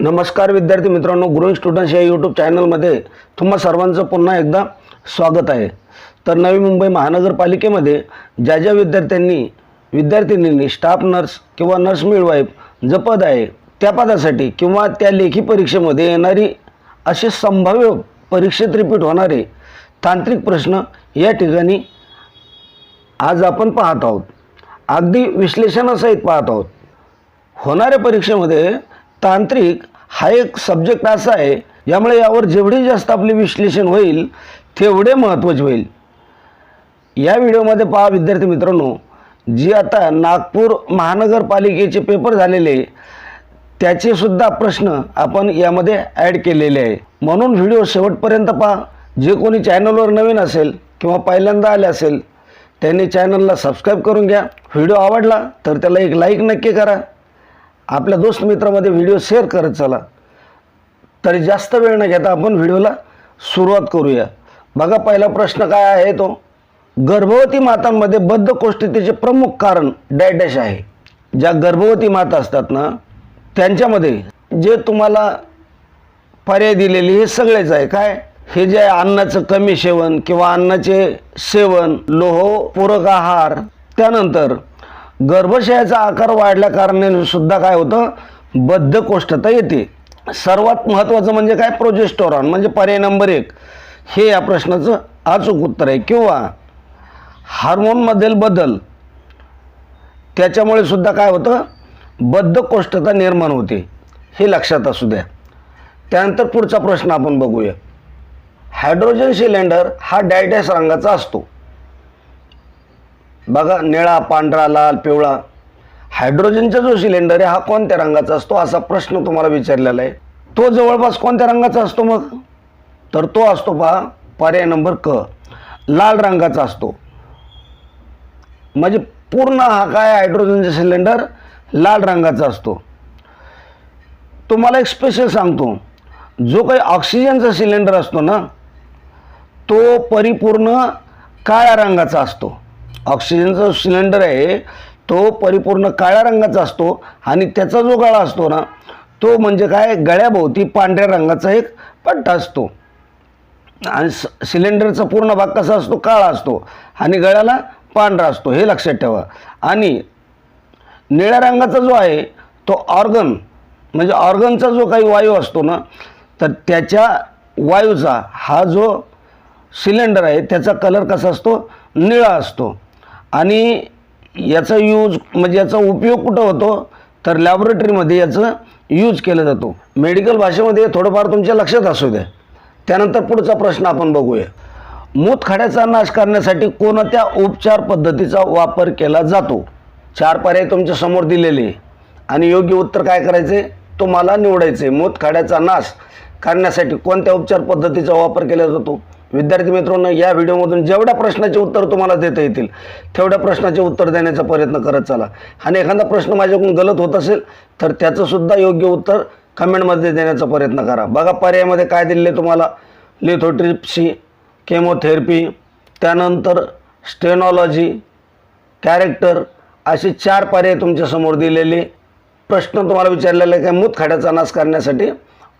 नमस्कार विद्यार्थी मित्रांनो ग्रोईंग स्टुडंट्स या यूट्यूब चॅनलमध्ये तुम्हा सर्वांचं पुन्हा एकदा स्वागत आहे. तर नवी मुंबई महानगरपालिकेमध्ये ज्या ज्या विद्यार्थ्यांनी विद्यार्थिनींनी स्टाफ नर्स किंवा नर्स मिडवाईफ जे पद आहे त्या पदासाठी किंवा त्या लेखी परीक्षेमध्ये येणारी असे संभाव्य परीक्षेत रिपीट होणारे तांत्रिक प्रश्न या ठिकाणी आज आपण पाहत आहोत. अगदी विश्लेषणासहित पाहत आहोत. होणाऱ्या परीक्षेमध्ये तांत्रिक हा एक सब्जेक्ट असा आहे यामुळे यावर जेवढे जास्त आपले विश्लेषण होईल तेवढे महत्त्वाचे होईल. या व्हिडिओमध्ये पहा विद्यार्थी मित्रांनो जी आता नागपूर महानगरपालिकेचे पेपर झालेले त्याचे सुद्धा प्रश्न आपण यामध्ये ॲड केलेले आहे. म्हणून व्हिडिओ शेवटपर्यंत पहा. जे कोणी चॅनलवर नवीन असेल किंवा पहिल्यांदा आले असेल त्यांनी चॅनलला सबस्क्राईब करून घ्या. व्हिडिओ आवडला तर त्याला एक लाईक नक्की करा. आपल्या दोस्त मित्रामध्ये व्हिडिओ शेअर करत चला. तरी जास्त वेळ न घेता आपण व्हिडिओला सुरुवात करूया. बघा पहिला प्रश्न काय आहे तो? गर्भवती मातांमध्ये बद्धकोष्ठतेचे प्रमुख कारण डॅडॅश आहे. ज्या गर्भवती माता असतात ना त्यांच्यामध्ये जे तुम्हाला पर्याय दिलेले हे सगळेच आहे. काय? हे जे आहे अन्नाचं कमी सेवन किंवा अन्नाचे सेवन लोह पूरक आहार त्यानंतर गर्भाशयाचा आकार वाढल्या कारणाने सुद्धा काय होतं? बद्धकोष्ठता येते. सर्वात महत्त्वाचं म्हणजे काय? प्रोजेस्टोरॉन म्हणजे पर्याय नंबर एक. हे या प्रश्नाचं अचूक उत्तर आहे. किंवा हार्मोनमधील बदल त्याच्यामुळे सुद्धा काय होतं? बद्धकोष्ठता निर्माण होते. हे लक्षात असू द्या. त्यानंतर पुढचा प्रश्न आपण बघूया. हायड्रोजन सिलेंडर हा डायडॅस रंगाचा असतो. बघा निळा पांढरा लाल पिवळा. हायड्रोजनचा जो सिलेंडर आहे हा कोणत्या रंगाचा असतो? असा प्रश्न तुम्हाला विचारलेला आहे. तो जवळपास कोणत्या रंगाचा असतो मग? तर तो असतो पहा पर्याय नंबर क. लाल रंगाचा असतो. म्हणजे पूर्ण हा काय हायड्रोजनचा सिलेंडर लाल रंगाचा असतो. तुम्हाला एक स्पेशल सांगतो. जो काही ऑक्सिजनचा सिलेंडर असतो ना तो परिपूर्ण काळ्या रंगाचा असतो. ऑक्सिजनचा सिलेंडर आहे तो परिपूर्ण काळ्या रंगाचा असतो आणि त्याचा जो गळा असतो ना तो म्हणजे काय गळ्याभोवती पांढऱ्या रंगाचा एक पट्टा असतो. आणि स सिलेंडरचा पूर्ण भाग कसा असतो काळा असतो आणि गळ्याला पांढरा असतो हे लक्षात ठेवा. आणि निळ्या रंगाचा जो आहे तो ऑर्गन म्हणजे ऑर्गनचा जो काही वायू असतो ना तर त्याच्या वायूचा हा जो सिलेंडर आहे त्याचा कलर कसा असतो निळा असतो. आणि याचा यूज म्हणजे याचा उपयोग कुठं होतो? तर लॅबोरेटरीमध्ये याचं यूज केला जातो. मेडिकल भाषेमध्ये थोडंफार तुमच्या लक्षात असू द्या त्यानंतर पुढचा प्रश्न आपण बघूया. मूतखड्याचा नाश करण्यासाठी कोणत्या उपचार पद्धतीचा वापर केला जातो? चार पर्याय तुमच्यासमोर दिलेले. आणि योग्य उत्तर काय करायचे? तुम्हाला निवडायचे. मूतखड्याचा नाश करण्यासाठी कोणत्या उपचार पद्धतीचा वापर केला जातो? विद्यार्थी मित्रांनो या व्हिडिओमधून जेवढ्या प्रश्नाचे उत्तर तुम्हाला देता येतील तेवढ्या प्रश्नाचे उत्तर देण्याचा प्रयत्न करत चला. आणि एखादा प्रश्न माझ्याकडून गलत होत असेल तर त्याचंसुद्धा योग्य उत्तर कमेंटमध्ये देण्याचा प्रयत्न करा. बघा पर्यायामध्ये काय दिले तुम्हाला? लिथोट्रिप्सी केमोथेरपी त्यानंतर स्टेनॉलॉजी कॅरेक्टर असे चार पर्याय तुमच्यासमोर दिलेले. प्रश्न तुम्हाला विचारलेला आहे काय मूतखड्याचा नाश करण्यासाठी?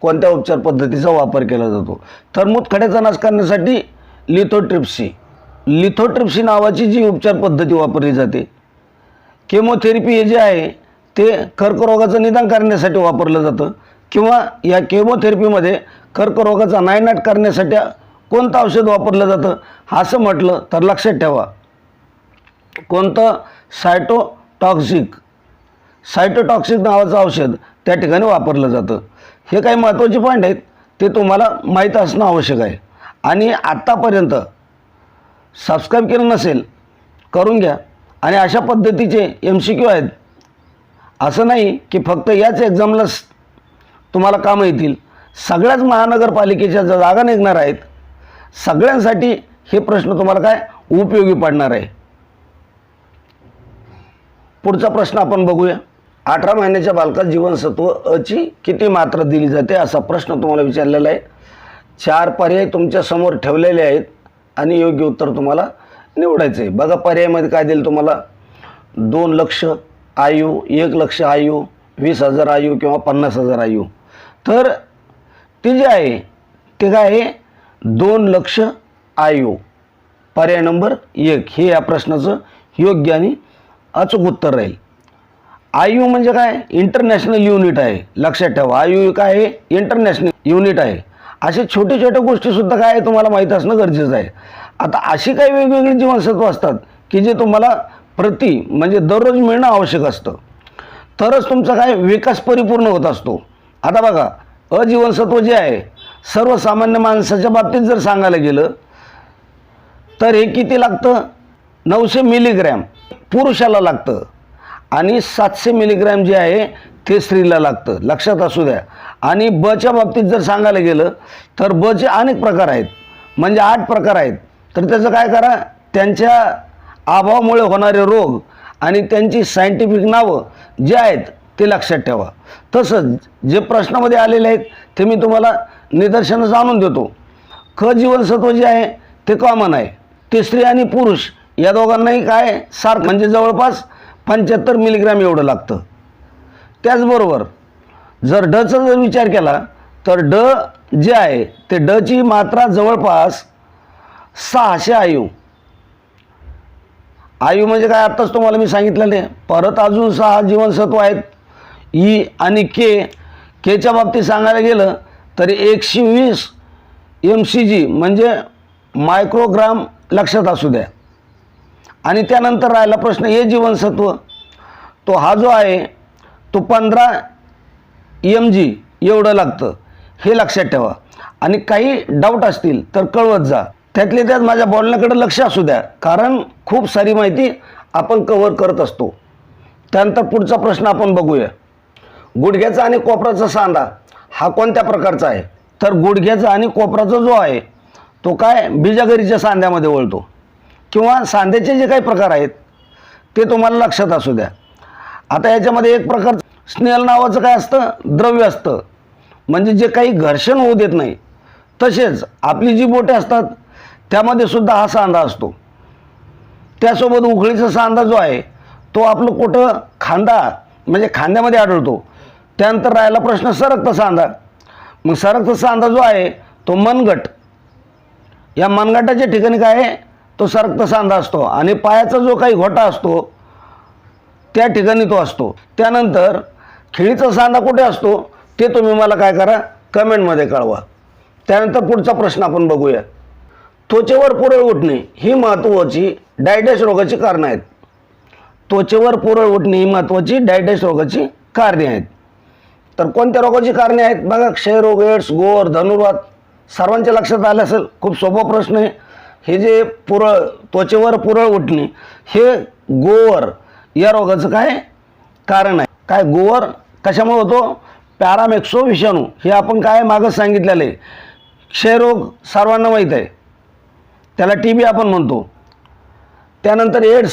कोणत्या उपचार पद्धतीचा वापर केला जातो? तर मूतखड्याचा नाश करण्यासाठी लिथोट्रिप्सी. लिथोट्रिप्सी नावाची जी उपचार पद्धती वापरली जाते केमोथेरपी हे जे आहे ते कर्करोगाचं निदान करण्यासाठी वापरलं जातं. किंवा या केमोथेरपीमध्ये कर्करोगाचा नायनाट करण्यासाठी कोणतं औषध वापरलं जातं? असं म्हटलं तर लक्षात ठेवा. कोणतं? सायटोटॉक्सिक. सायटोटॉक्सिक नावाचं औषध त्या ठिकाणी वापरलं जातं. हे काही महत्त्वाचे पॉईंट आहेत ते तुम्हाला माहीत असणं आवश्यक आहे. आणि आत्तापर्यंत सबस्क्राईब केलं नसेल करून घ्या. आणि अशा पद्धतीचे एम सी क्यू आहेत. असं नाही की फक्त याच एक्झामलाच तुम्हाला कामं येतील. सगळ्याच महानगरपालिकेच्या ज्या जागा निघणार आहेत सगळ्यांसाठी हे प्रश्न तुम्हाला काय? उपयोगी पडणार आहे. पुढचा प्रश्न आपण बघूया. अठरा महिन्याच्या बालकात जीवनसत्व अची किती मात्रा दिली जाते असा प्रश्न तुम्हाला विचारलेला आहे. चार पर्याय तुमच्यासमोर ठेवलेले आहेत आणि योग्य उत्तर तुम्हाला निवडायचं आहे. बघा पर्यायामध्ये काय देईल तुम्हाला? दोन लक्ष आयु एक लक्ष आयु वीस हजार आयु किंवा पन्नास हजार आयु. तर ते जे आहे ते काय आहे? दोन लक्ष आयु. पर्याय नंबर एक. हे या प्रश्नाचं योग्य आणि अचूक उत्तर राहील. आयु म्हणजे काय? इंटरनॅशनल युनिट आहे. लक्षात ठेवा आयु काय आहे इंटरनॅशनल युनिट आहे. असे छोटे छोट्या गोष्टीसुद्धा काय आहे तुम्हाला माहीत असणं गरजेचं आहे. आता अशी काही वेगवेगळी जीवनसत्व असतात की जे तुम्हाला प्रति म्हणजे दररोज मिळणं आवश्यक असतं. तरच तुमचा काय विकास परिपूर्ण होत असतो. आता बघा अजीवनसत्व जे आहे सर्वसामान्य माणसाच्या बाबतीत जर सांगायला गेलं तर हे किती लागतं? नऊशे मिलीग्रॅम पुरुषाला लागतं. आणि सातशे मिलीग्रॅम जे आहे ते स्त्रीला लागतं. लक्षात असू द्या. आणि बच्या बाबतीत जर सांगायला गेलं तर बचे अनेक प्रकार आहेत. म्हणजे आठ प्रकार आहेत. तर त्याचं काय करा त्यांच्या अभावामुळे होणारे रोग आणि त्यांची सायंटिफिक नावं जे आहेत ते लक्षात ठेवा. तसंच जे प्रश्नामध्ये आलेले आहेत ते मी तुम्हाला निदर्शनं आणून देतो. ख जीवनसत्व जे आहे ते कॉमन आहे. ते स्त्री आणि पुरुष या दोघांनाही काय सारखं म्हणजे जवळपास पंच्याहत्तर मिलीग्रॅम एवढं लागतं. त्याचबरोबर जर डचा जर विचार केला तर ड जे आहे ते डची मात्रा जवळपास सहाशे आयु. आयु म्हणजे काय आत्ताच तुम्हाला मी सांगितलं नाही. परत अजून सहा जीवनसत्व आहेत. ई आणि के केच्या बाबतीत सांगायला गेलं तर एकशे वीस एम सी जी म्हणजे मायक्रोग्राम लक्षात असू द्या. आणि त्यानंतर राहिला प्रश्न हे जीवनसत्व तो हा जो आहे तो पंधरा एम जी एवढं लागतं हे लक्षात ठेवा. आणि काही डाऊट असतील तर कळवत जा. त्यातले त्यात माझ्या बोलण्याकडे लक्ष असू द्या कारण खूप सारी माहिती आपण कव्हर करत असतो. त्यानंतर पुढचा प्रश्न आपण बघूया. गुडघ्याचा आणि कोपराचा सांधा हा कोणत्या प्रकारचा आहे? तर गुडघ्याचा आणि कोपराचा जो आहे तो काय? बिजागरीच्या सांध्यामध्ये वळतो. किंवा सांध्याचे जे काही प्रकार आहेत ते तुम्हाला लक्षात असू द्या. आता याच्यामध्ये एक प्रकार स्नेल नावाचं काय असतं? द्रव्य असतं. म्हणजे जे काही घर्षण होऊ देत नाही तसेच आपली जी बोटे असतात त्यामध्ये सुद्धा हा सांधा असतो. त्यासोबत उखळीचा सांधा जो आहे तो आपलं कुठं? खांदा म्हणजे खांद्यामध्ये आढळतो. त्यानंतर राहिला प्रश्न सरकता सांधा. मग सरकता सांधा जो आहे तो मनगट. या मनगटाच्या ठिकाणी काय आहे? तो सरकता सांधा असतो आणि पायाचा जो काही घोटा असतो त्या ठिकाणी तो असतो. त्यानंतर खिळीचा सांधा कुठे असतो ते तुम्ही मला काय करा कमेंटमध्ये कळवा. त्यानंतर पुढचा प्रश्न आपण बघूया. त्वचेवर पुरळ उठणे ही महत्त्वाची डायडॅश रोगाची कारणं आहेत. त्वचेवर पुरळ उठणे ही महत्त्वाची डायडॅश रोगाची कारणे आहेत. तर कोणत्या रोगाची कारणे आहेत? बघा क्षयरोग एड्स गोर धनुर्वात सर्वांच्या लक्षात आलं असेल. खूप सोपा प्रश्न आहे. हे जे पुरळ त्वचेवर पुरळ उठणे हे गोवर या रोगाचं काय कारण आहे? काय गोवर? कशामुळे होतो? पॅरामेक्सो विषाणू हे आपण काय मागं सांगितलेलं? आहे क्षयरोग सर्वांना माहीत आहे. त्याला टी बी आपण म्हणतो. त्यानंतर एड्स.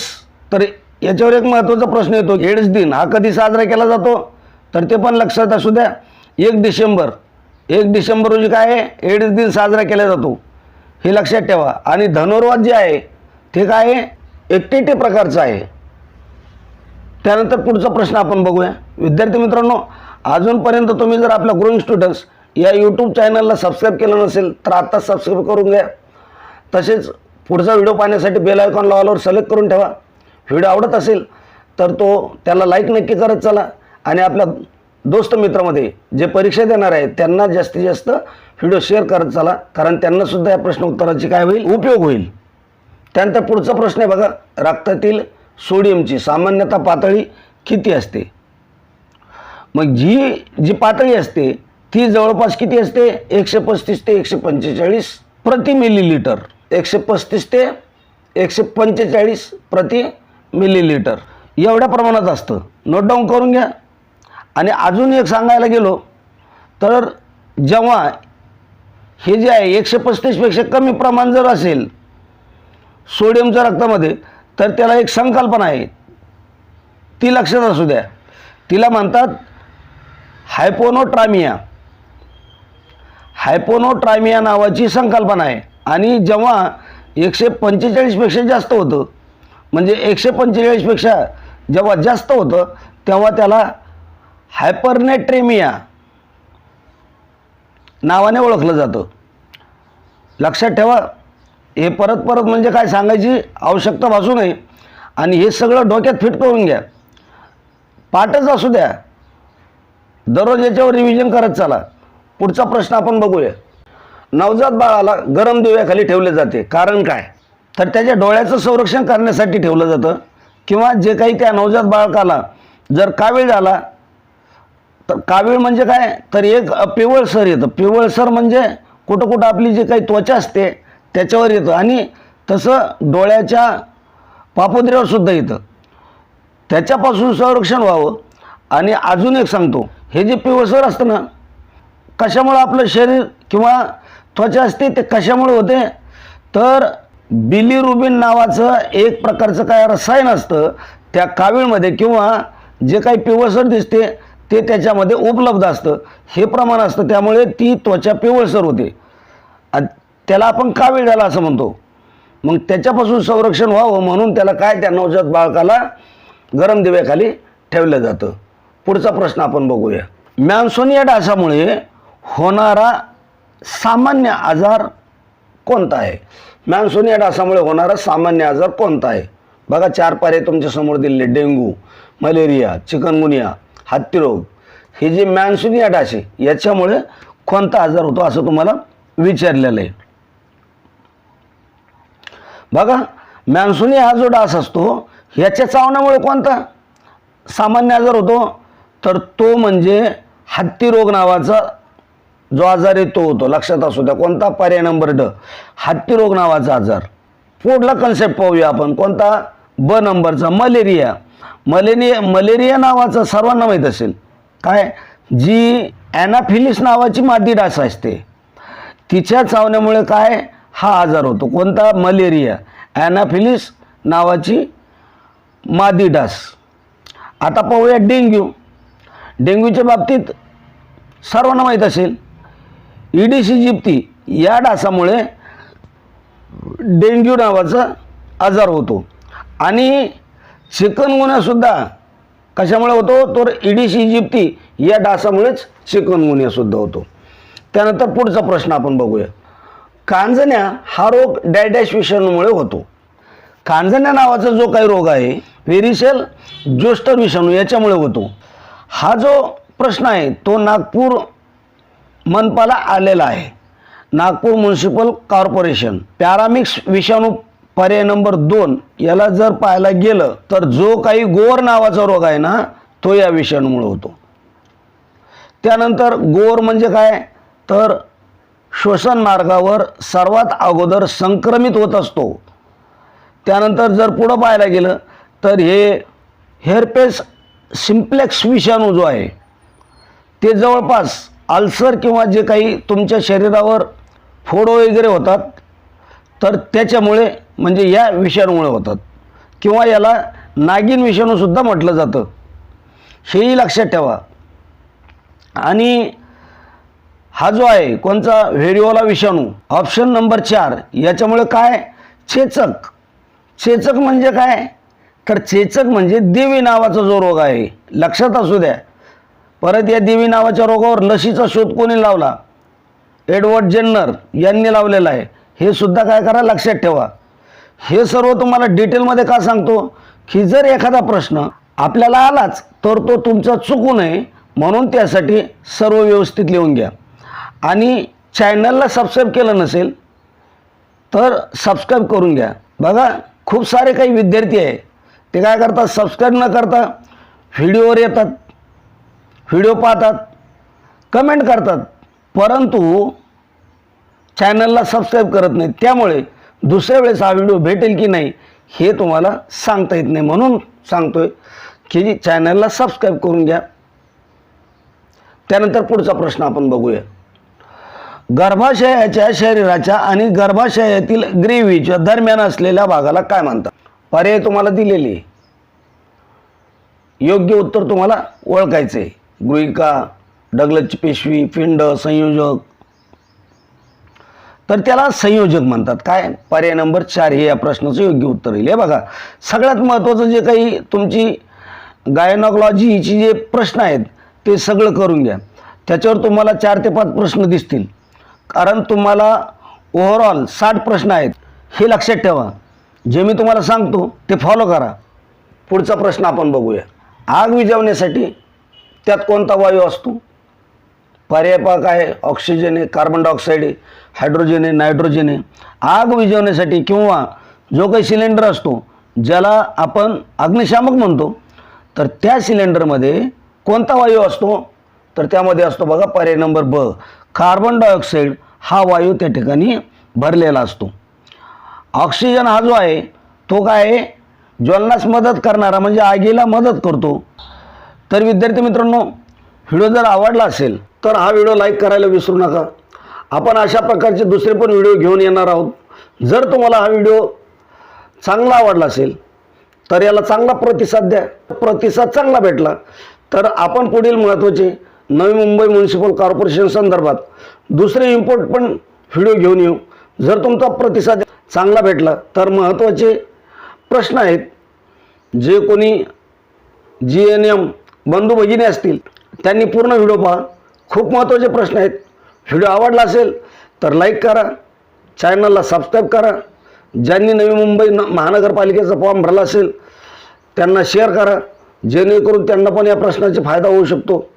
तर याच्यावर एक महत्त्वाचा प्रश्न येतो. एड्स दिन. हा कधी साजरा केला जातो? तर ते पण लक्षात असू द्या. एक डिसेंबर. एक डिसेंबर रोजी काय आहे? एड्स दिन साजरा केला जातो. हे लक्षात ठेवा. आणि धनुर्वाद जे आहे ते काय आहे? एकटेटे प्रकारचं आहे. त्यानंतर पुढचा प्रश्न आपण बघूया. विद्यार्थी मित्रांनो अजूनपर्यंत तुम्ही जर आपल्या ग्रोईंग स्टुडंट्स या यूट्यूब चॅनलला सबस्क्राईब केलं नसेल तर आत्ताच सबस्क्राईब करून घ्या. तसेच पुढचा व्हिडिओ पाहण्यासाठी बेल आयकॉन लावल्यावर सिलेक्ट करून ठेवा. व्हिडिओ आवडत असेल तर तो त्याला लाईक नक्की करत चला. आणि आपल्या दोस्त मित्रामध्ये जे परीक्षा देणार आहेत त्यांना जास्तीत जास्त व्हिडिओ शेअर करत चला कारण त्यांनासुद्धा या प्रश्न उत्तराची काय होईल? उपयोग होईल. त्यानंतर पुढचा प्रश्न आहे बघा रक्तातील सोडियमची सामान्यतः पातळी किती असते? मग जी जी पातळी असते ती जवळपास किती असते? एकशे पस्तीस ते एकशे पंचेचाळीस प्रति मिलीलिटर एकशे पस्तीस ते एकशे पंचेचाळीस प्रति मिलीलिटर एवढ्या प्रमाणात असतं. नोट डाऊन करून घ्या. आणि अजून एक सांगायला गेलो तर जेव्हा हे जे आहे एकशे पस्तीसपेक्षा कमी प्रमाण जर असेल सोडियमच्या रक्तामध्ये तर त्याला एक संकल्पना आहे. ती लक्षात असू द्या. तिला म्हणतात हायपोनोट्रामिया. हायपोनोट्रामिया नावाची संकल्पना आहे. आणि जेव्हा एकशे पंचेचाळीसपेक्षा जास्त होतं म्हणजे एकशे पंचेचाळीसपेक्षा जेव्हा जास्त होतं तेव्हा त्याला हायपरनेट्रेमिया नावाने ओळखलं जातं. लक्षात ठेवा हे परत परत म्हणजे काय सांगायची आवश्यकता भासू नये. आणि हे सगळं डोक्यात फिट करून घ्या. पाठच असू द्या. दररोज याच्यावर रिव्हिजन करत चाला. पुढचा प्रश्न आपण बघूया. नवजात बाळाला गरम दिव्याखाली ठेवले जाते. कारण काय? तर त्याच्या डोळ्याचं संरक्षण करण्यासाठी ठेवलं जातं. किंवा जे काही त्या नवजात बाळकाला जर कावीळ झाला तर कावीळ म्हणजे काय? तर एक पिवळसर येतं. पिवळसर म्हणजे कुठं कुठं आपली जी काही त्वचा असते त्याच्यावर येतं. आणि तसं डोळ्याच्या पापुद्र्यावर सुद्धा येतं. त्याच्यापासून संरक्षण व्हावं. आणि अजून एक सांगतो. हे जे पिवळसर असतं ना कशामुळं आपलं शरीर किंवा त्वचा असते ते कशामुळे होते? तर बिलिरुबिन नावाचं एक प्रकारचं काय रसायन असतं त्या कावीळमध्ये किंवा जे काही पिवळसर दिसते ते त्याच्यामध्ये उपलब्ध असतं. हे प्रमाण असतं. त्यामुळे ती त्वचा पिवळसर होते. आणि त्याला आपण कावीळ झाला असं म्हणतो. मग त्याच्यापासून संरक्षण व्हावं म्हणून त्याला काय त्या नवजात बाळकाला गरम दिव्याखाली ठेवलं जातं. पुढचा प्रश्न आपण बघूया. मॅन्सोनिया डासामुळे होणारा सामान्य आजार कोणता आहे? मॅन्सोनिया डासामुळे होणारा सामान्य आजार कोणता आहे? बघा चार पारे तुमच्यासमोर दिलेले. डेंग्यू मलेरिया चिकनगुनिया हत्तीरोग. हे जे मॅन्सोनिया या आहे याच्यामुळे कोणता आजार होतो असं तुम्हाला विचारलेलं आहे. बघा मॅन्सुनी हा जो डास असतो ह्याच्या चावण्यामुळे कोणता सामान्य आजार होतो? तर तो म्हणजे हत्ती रोग नावाचा जो आजार आहे तो होतो. लक्षात असू द्या कोणता पर्याय नंबर ड? हत्ती रोग नावाचा आजार. पुढला कन्सेप्ट पाहूया आपण. कोणता? ब नंबरचा. मलेरिया. मलेरिया मलेरिया नावाचा सर्वांना माहीत असेल. काय? जी ॲनाफिलिस नावाची मादी डास असते. तिच्या चावण्यामुळे काय? हा आजार होतो. कोणता? मलेरिया. ॲनाफिलिस नावाची मादी डास. आता पाहूया डेंग्यू. डेंग्यूच्या बाबतीत सर्वांना माहीत असेल. ईडीसी जिप्ती या डासामुळे डेंग्यू नावाचा आजार होतो. आणि चिकनगुन्यासुद्धा कशामुळे होतो? तर इडिश इजिप्ती या डासामुळेच चिकनगुन्यासुद्धा होतो. त्यानंतर पुढचा प्रश्न आपण बघूया. कांजण्या हा रोग डायडॅश विषाणूमुळे होतो. कांजण्या नावाचा जो काही रोग आहे व्हेरिसेल जोस्टर विषाणू याच्यामुळे होतो. हा जो प्रश्न आहे तो नागपूर मनपाला आलेला आहे. नागपूर म्युन्सिपल कॉर्पोरेशन पॅरामिक्स विषाणू पर्याय नंबर दोन याला जर पाहायला गेलं तर जो काही गोर नावाचा रोग आहे ना तो या विषाणूमुळे होतो. त्यानंतर गोर म्हणजे काय? तर श्वसन मार्गावर सर्वात अगोदर संक्रमित होत असतो. त्यानंतर जर पुढं पाहायला गेलं तर हे हेअरपेस सिम्प्लेक्स विषाणू जो आहे ते जवळपास अल्सर किंवा जे काही तुमच्या शरीरावर फोडो वगैरे होतात तर त्याच्यामुळे म्हणजे या विषाणूमुळे होतात. किंवा याला नागिन विषाणूसुद्धा म्हटलं जातं. हेही लक्षात ठेवा. आणि हा जो आहे कोणचा? व्हेरिओला विषाणू. ऑप्शन नंबर चार. याच्यामुळे काय? चेचक. चेचक म्हणजे काय? तर चेचक म्हणजे देवी नावाचा जो रोग आहे. लक्षात असू द्या. परत या देवी नावाच्या रोगावर लशीचा शोध कोणी लावला? एडवर्ड जेन्नर यांनी लावलेला आहे. हे सुद्धा काय करा लक्षात ठेवा. हे सर्व तुम्हाला डिटेलमध्ये का सांगतो? की जर एखादा प्रश्न आपल्याला आलाच तर तो तुमचा चुकू नये म्हणून त्यासाठी सर्व व्यवस्थित लिहून घ्या. आणि चॅनलला सबस्क्राईब केलं नसेल तर सबस्क्राईब करून घ्या. बघा खूप सारे काही विद्यार्थी आहे ते काय करतात? सबस्क्राईब न करता व्हिडिओवर येतात व्हिडिओ पाहतात कमेंट करतात. परंतु चॅनलला सबस्क्राईब करत नाही त्यामुळे दुसऱ्या वेळेस हा व्हिडिओ भेटेल की नाही हे तुम्हाला सांगता येत नाही. म्हणून सांगतोय की चॅनलला सबस्क्राईब करून घ्या. त्यानंतर पुढचा प्रश्न आपण बघूया. गर्भाशयाच्या शरीराच्या आणि गर्भाशयातील ग्रेव्हीच्या दरम्यान असलेल्या भागाला काय म्हणतात? पर्याय तुम्हाला दिलेली. आहे. योग्य उत्तर तुम्हाला ओळखायचं आहे गृहिका डगलची पेशवी पिंड संयोजक तर त्याला संयोजक म्हणतात. काय? पर्याय नंबर चार हे या प्रश्नाचं योग्य उत्तर येईल. हे बघा सगळ्यात महत्त्वाचं जे काही तुमची गायनॉकलॉजीची जे प्रश्न आहेत ते सगळं करून घ्या. त्याच्यावर तुम्हाला चार ते पाच प्रश्न दिसतील. कारण तुम्हाला ओव्हरऑल साठ प्रश्न आहेत हे लक्षात ठेवा. जे मी तुम्हाला सांगतो ते फॉलो करा. पुढचा प्रश्न आपण बघूया. आग विझवण्यासाठी त्यात कोणता वायू असतो? पर्यायपाक आहे. ऑक्सिजन आहे कार्बन डायऑक्साईड आहे हायड्रोजन आहे नायट्रोजन आहे. आग विझवण्यासाठी किंवा जो काही सिलेंडर असतो ज्याला आपण अग्निशामक म्हणतो तर त्या सिलेंडरमध्ये कोणता वायू असतो? तर त्यामध्ये असतो बघा पर्याय नंबर ब. कार्बन डायऑक्साईड हा वायू त्या ठिकाणी भरलेला असतो. ऑक्सिजन हा जो आहे तो काय आहे? ज्वलनास मदत करणारा म्हणजे आगीला मदत करतो. तर विद्यार्थी मित्रांनो व्हिडिओ जर आवडला असेल तर हा व्हिडिओ लाईक करायला विसरू नका. आपण अशा प्रकारचे दुसरे पण व्हिडिओ घेऊन येणार आहोत. जर तुम्हाला हा व्हिडिओ चांगला आवडला असेल तर याला चांगला प्रतिसाद द्या. प्रतिसाद चांगला भेटला तर आपण पुढील महत्त्वाचे नवी मुंबई म्युन्सिपल कॉर्पोरेशन संदर्भात दुसरे इम्पोर्ट पण व्हिडिओ घेऊन येऊ. जर तुमचा प्रतिसाद चांगला भेटला तर महत्त्वाचे प्रश्न आहेत. जे कोणी जी एन एम बंधू भगिनी असतील त्यांनी पूर्ण व्हिडिओ पहा. खूप महत्त्वाचे प्रश्न आहेत. व्हिडिओ आवडला असेल तर लाईक करा. चॅनलला सबस्क्राईब करा. ज्यांनी नवी मुंबई न महानगरपालिकेचा फॉर्म भरला असेल त्यांना शेअर करा. जेणेकरून त्यांना पण या प्रश्नाचा फायदा होऊ शकतो.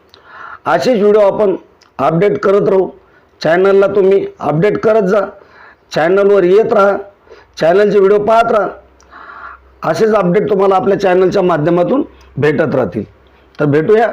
असेच व्हिडिओ आपण अपडेट करत राहू. चॅनलला तुम्ही अपडेट करत जा. चॅनलवर येत राहा. चॅनलचे व्हिडिओ पाहत राहा. असेच अपडेट तुम्हाला आपल्या चॅनलच्या माध्यमातून भेटत राहतील. तर भेटूया.